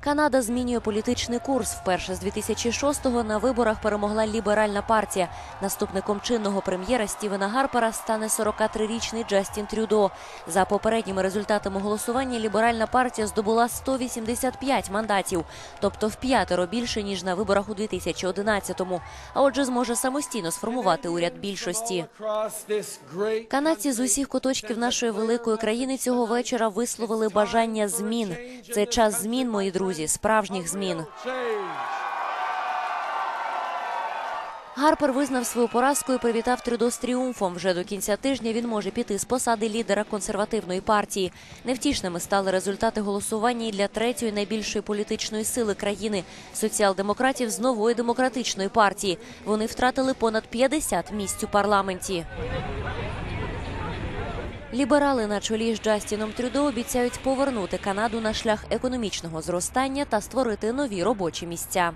Канада змінює політичний курс. Вперше з 2006-го на виборах перемогла ліберальна партія. Наступником чинного прем'єра Стівена Гарпера стане 43-річний Джастін Трюдо. За попередніми результатами голосування ліберальна партія здобула 185 мандатів, тобто в п'ятеро більше ніж на виборах у 2011-му. А отже, зможе самостійно сформувати уряд більшості. Канадці з усіх куточків нашої великої країни цього вечора висловили бажання змін. Це час змін, мої друзі, справжніх змін. Гарпер визнав свою поразку і привітав Трюдо з тріумфом. Вже до кінця тижня він може піти з посади лідера консервативної партії. Невтішними стали результати голосування для третьої найбільшої політичної сили країни соціал-демократів з нової демократичної партії. Вони втратили понад 50 місць у парламенті. Ліберали на чолі з Джастіном Трюдо обіцяють повернути Канаду на шлях економічного зростання та створити нові робочі місця.